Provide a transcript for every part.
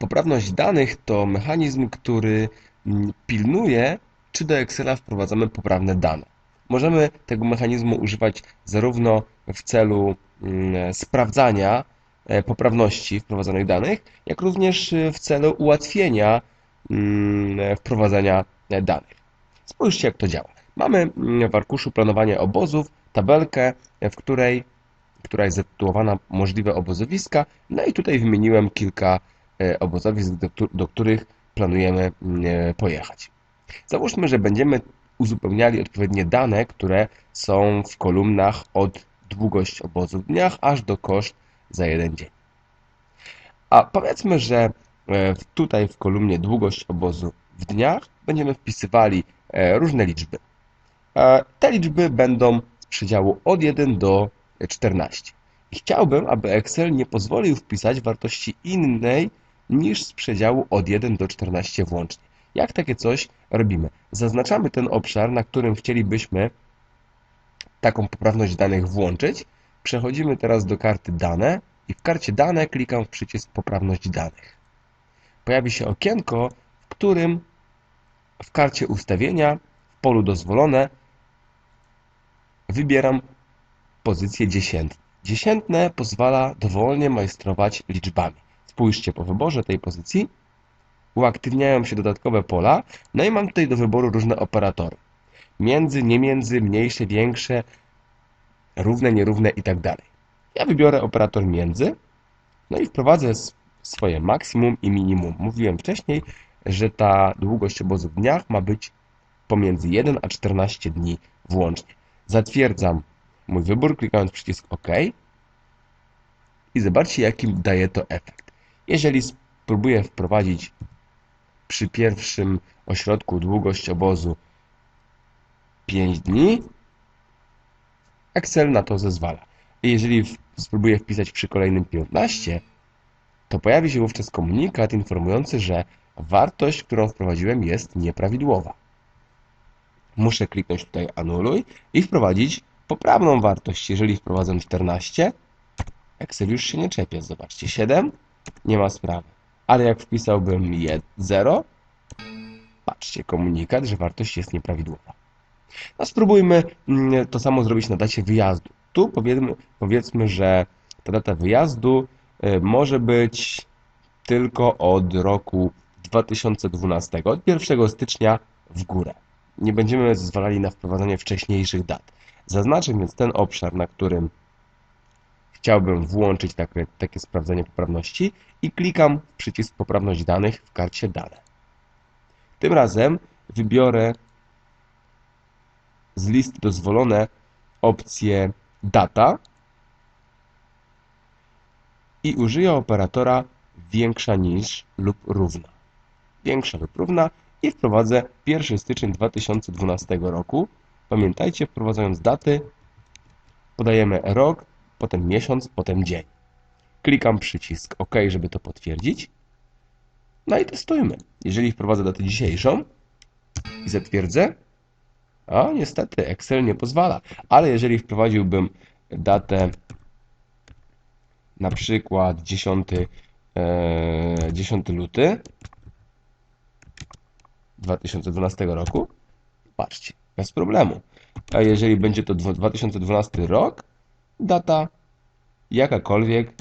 Poprawność danych to mechanizm, który mm, pilnuje, czy do Excela wprowadzamy poprawne dane. Możemy tego mechanizmu używać zarówno w celu mm, sprawdzania e, poprawności wprowadzonych danych, jak również w celu ułatwienia mm, wprowadzania danych. Spójrzcie, jak to działa. Mamy w arkuszu planowania obozów tabelkę, w której, która jest zatytułowana możliwe obozowiska. No i tutaj wymieniłem kilka e, obozowisk, do, do których planujemy e, pojechać. Załóżmy, że będziemy uzupełniali odpowiednie dane, które są w kolumnach od długość obozu w dniach aż do koszt za jeden dzień. A powiedzmy, że e, tutaj w kolumnie długość obozu w dniach będziemy wpisywali różne liczby. Te liczby będą przedziału od 1 do 14. I chciałbym, aby Excel nie pozwolił wpisać wartości innej niż z przedziału od 1 do 14 włącznie. Jak takie coś robimy? Zaznaczamy ten obszar, na którym chcielibyśmy taką poprawność danych włączyć. Przechodzimy teraz do karty dane i w karcie dane klikam w przycisk poprawność danych. Pojawi się okienko, w którym w karcie ustawienia w polu dozwolone Wybieram pozycję dziesiętne. Dziesiętne pozwala dowolnie majstrować liczbami. Spójrzcie po wyborze tej pozycji. Uaktywniają się dodatkowe pola. No i mam tutaj do wyboru różne operatory. Między, nie między, mniejsze, większe, równe, nierówne i tak dalej. Ja wybiorę operator między. No i wprowadzę swoje maksimum i minimum. Mówiłem wcześniej, że ta długość obozu w dniach ma być pomiędzy 1 a 14 dni włącznie. Zatwierdzam mój wybór, klikając przycisk OK. I zobaczcie, jaki daje to efekt. Jeżeli spróbuję wprowadzić przy pierwszym ośrodku długość obozu 5 dni, Excel na to zezwala. Jeżeli spróbuję wpisać przy kolejnym 15, to pojawi się wówczas komunikat informujący, że wartość, którą wprowadziłem jest nieprawidłowa muszę kliknąć tutaj anuluj i wprowadzić poprawną wartość. Jeżeli wprowadzę 14, Excel już się nie czepie. Zobaczcie, 7, nie ma sprawy. Ale jak wpisałbym 0, patrzcie, komunikat, że wartość jest nieprawidłowa. No spróbujmy mm, to samo zrobić na dacie wyjazdu. Tu powiedzmy, powiedzmy że ta data wyjazdu y, może być tylko od roku 2012, od 1 stycznia w górę nie będziemy zezwalali na wprowadzanie wcześniejszych dat. Zaznaczę więc ten obszar, na którym chciałbym włączyć takie, takie sprawdzenie poprawności i klikam w przycisk poprawność danych w karcie dane. Tym razem wybiorę z listy dozwolone opcję data i użyję operatora większa niż lub równa. Większa lub równa i wprowadzę 1 styczeń 2012 roku. Pamiętajcie, wprowadzając daty, podajemy rok, potem miesiąc, potem dzień. Klikam przycisk OK, żeby to potwierdzić. No i testujmy. Jeżeli wprowadzę datę dzisiejszą i zatwierdzę, a niestety Excel nie pozwala. Ale jeżeli wprowadziłbym datę na przykład 10, e, 10 luty, 2012 roku, patrzcie, bez problemu. A jeżeli będzie to 2012 rok, data jakakolwiek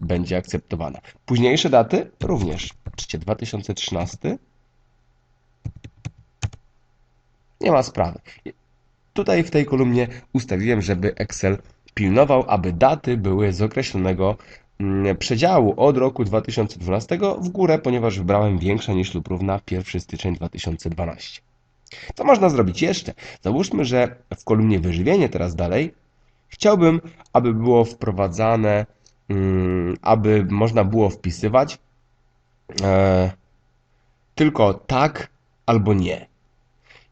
będzie akceptowana. Późniejsze daty również. Patrzcie, 2013 nie ma sprawy. Tutaj w tej kolumnie ustawiłem, żeby Excel pilnował, aby daty były z określonego Mm, przedziału od roku 2012 w górę, ponieważ wybrałem większa niż lub równa 1 styczeń 2012. Co można zrobić jeszcze? Załóżmy, że w kolumnie wyżywienie teraz dalej chciałbym, aby było wprowadzane, mm, aby można było wpisywać e, tylko tak albo nie.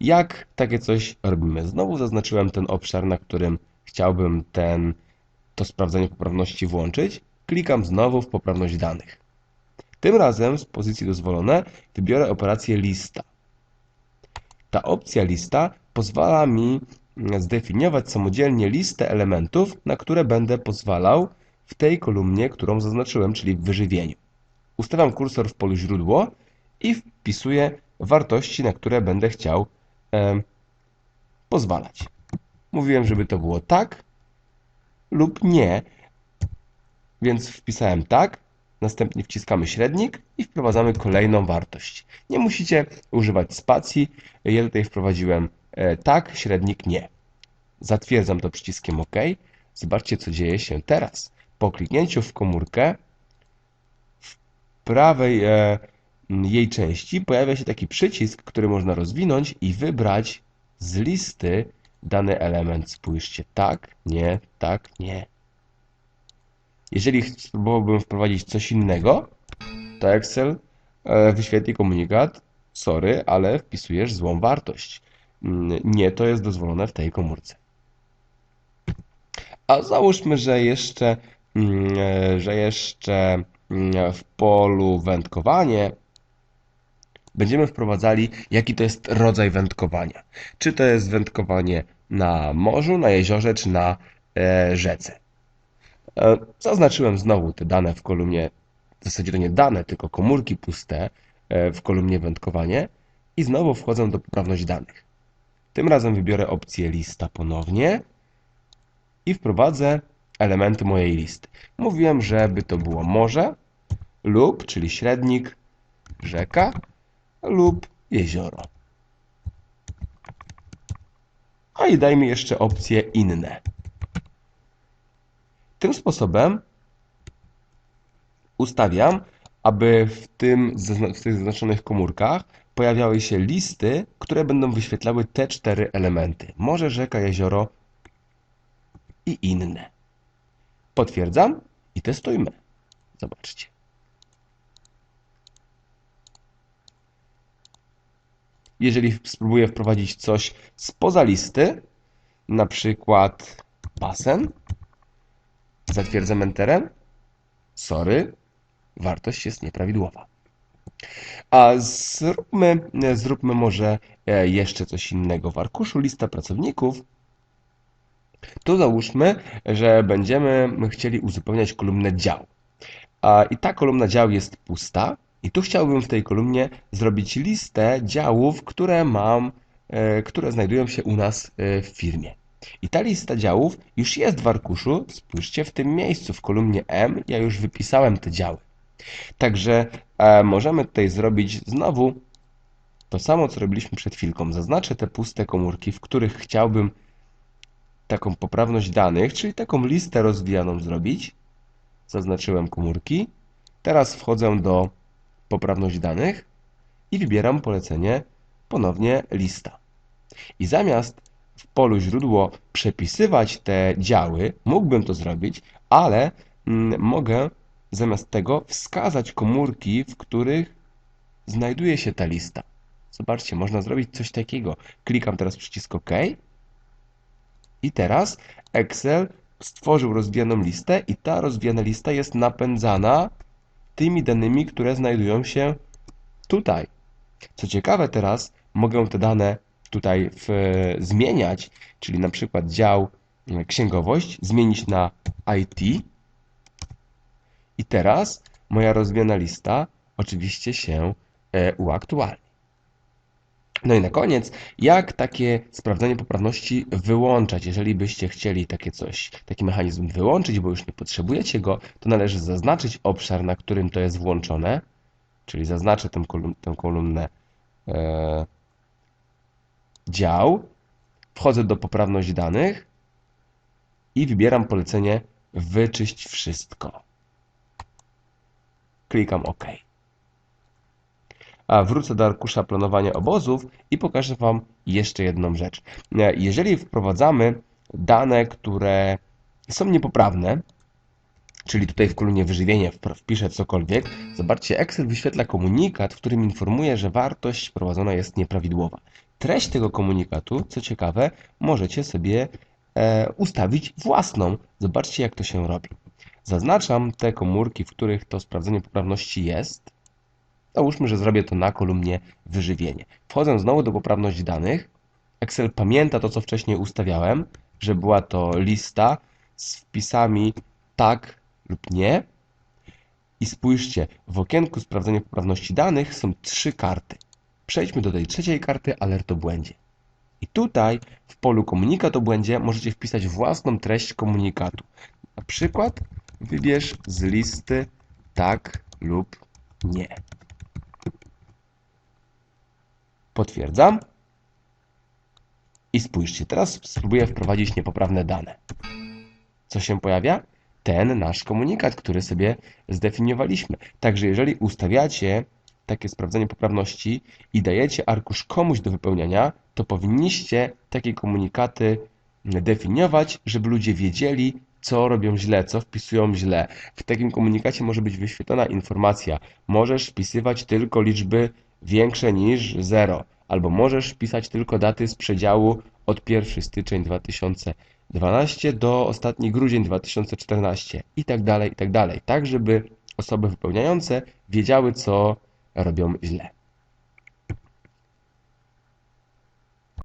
Jak takie coś robimy? Znowu zaznaczyłem ten obszar, na którym chciałbym ten, to sprawdzenie poprawności włączyć Klikam znowu w poprawność danych. Tym razem z pozycji dozwolone wybiorę operację lista. Ta opcja lista pozwala mi zdefiniować samodzielnie listę elementów, na które będę pozwalał w tej kolumnie, którą zaznaczyłem, czyli w wyżywieniu. Ustawiam kursor w polu źródło i wpisuję wartości, na które będę chciał e, pozwalać. Mówiłem, żeby to było tak lub nie, więc wpisałem tak, następnie wciskamy średnik i wprowadzamy kolejną wartość. Nie musicie używać spacji, ja tutaj wprowadziłem tak, średnik nie. Zatwierdzam to przyciskiem OK. Zobaczcie, co dzieje się teraz. Po kliknięciu w komórkę w prawej e, jej części pojawia się taki przycisk, który można rozwinąć i wybrać z listy dany element. Spójrzcie, tak, nie, tak, nie. Jeżeli spróbowałbym wprowadzić coś innego, to Excel e, wyświetli komunikat sorry, ale wpisujesz złą wartość. Mm, nie, to jest dozwolone w tej komórce. A załóżmy, że jeszcze, mm, e, że jeszcze mm, w polu wędkowanie będziemy wprowadzali, jaki to jest rodzaj wędkowania. Czy to jest wędkowanie na morzu, na jeziorze, czy na e, rzece. E, zaznaczyłem znowu te dane w kolumnie, w zasadzie to nie dane, tylko komórki puste w kolumnie wędkowanie i znowu wchodzę do poprawność danych. Tym razem wybiorę opcję lista ponownie i wprowadzę elementy mojej listy. Mówiłem, żeby to było morze lub, czyli średnik, rzeka lub jezioro. A i dajmy jeszcze opcję inne. Tym sposobem ustawiam, aby w, tym, w tych zaznaczonych komórkach pojawiały się listy, które będą wyświetlały te cztery elementy. Morze, rzeka, jezioro i inne. Potwierdzam i testujmy. Zobaczcie. Jeżeli spróbuję wprowadzić coś spoza listy, na przykład basen, zatwierdzam Enterem, sorry, wartość jest nieprawidłowa. A zróbmy, zróbmy może e, jeszcze coś innego. W arkuszu lista pracowników tu załóżmy, że będziemy chcieli uzupełniać kolumnę dział. I ta kolumna dział jest pusta. I tu chciałbym w tej kolumnie zrobić listę działów, które mam, e, które znajdują się u nas e, w firmie. I ta lista działów już jest w arkuszu. Spójrzcie w tym miejscu, w kolumnie M, ja już wypisałem te działy. Także możemy tutaj zrobić znowu to samo, co robiliśmy przed chwilką. Zaznaczę te puste komórki, w których chciałbym taką poprawność danych, czyli taką listę rozwijaną zrobić. Zaznaczyłem komórki. Teraz wchodzę do poprawność danych i wybieram polecenie ponownie lista. I zamiast w polu źródło przepisywać te działy, mógłbym to zrobić, ale mm, mogę zamiast tego wskazać komórki, w których znajduje się ta lista. Zobaczcie, można zrobić coś takiego. Klikam teraz przycisk OK i teraz Excel stworzył rozwijaną listę i ta rozwijana lista jest napędzana tymi danymi, które znajdują się tutaj. Co ciekawe teraz mogę te dane tutaj w, zmieniać, czyli na przykład dział e, księgowość zmienić na IT i teraz moja rozwijana lista oczywiście się e, uaktualni. No i na koniec, jak takie sprawdzanie poprawności wyłączać? Jeżeli byście chcieli takie coś, taki mechanizm wyłączyć, bo już nie potrzebujecie go, to należy zaznaczyć obszar, na którym to jest włączone, czyli zaznaczę tę, kolum kolumnę e, dział, wchodzę do poprawność danych i wybieram polecenie wyczyść wszystko. Klikam OK a wrócę do arkusza planowania obozów i pokażę Wam jeszcze jedną rzecz. Jeżeli wprowadzamy dane, które są niepoprawne, czyli tutaj w kolumnie wyżywienie wpiszę cokolwiek, zobaczcie, Excel wyświetla komunikat, w którym informuje, że wartość wprowadzona jest nieprawidłowa. Treść tego komunikatu, co ciekawe, możecie sobie e, ustawić własną. Zobaczcie, jak to się robi. Zaznaczam te komórki, w których to sprawdzenie poprawności jest Załóżmy, że zrobię to na kolumnie wyżywienie. Wchodzę znowu do poprawności danych. Excel pamięta to, co wcześniej ustawiałem, że była to lista z wpisami tak lub nie. I spójrzcie, w okienku sprawdzenia poprawności danych są trzy karty. Przejdźmy do tej trzeciej karty alert o błędzie. I tutaj w polu komunikat o błędzie możecie wpisać własną treść komunikatu. Na przykład wybierz z listy tak lub nie. Potwierdzam. I spójrzcie, teraz spróbuję wprowadzić niepoprawne dane. Co się pojawia? Ten nasz komunikat, który sobie zdefiniowaliśmy. Także jeżeli ustawiacie takie sprawdzenie poprawności i dajecie arkusz komuś do wypełniania, to powinniście takie komunikaty definiować, żeby ludzie wiedzieli, co robią źle, co wpisują źle. W takim komunikacie może być wyświetlona informacja: możesz wpisywać tylko liczby większe niż 0, albo możesz wpisać tylko daty z przedziału od 1 styczeń 2012 do ostatni grudzień 2014 i tak dalej, i tak dalej. Tak, żeby osoby wypełniające wiedziały, co robią źle.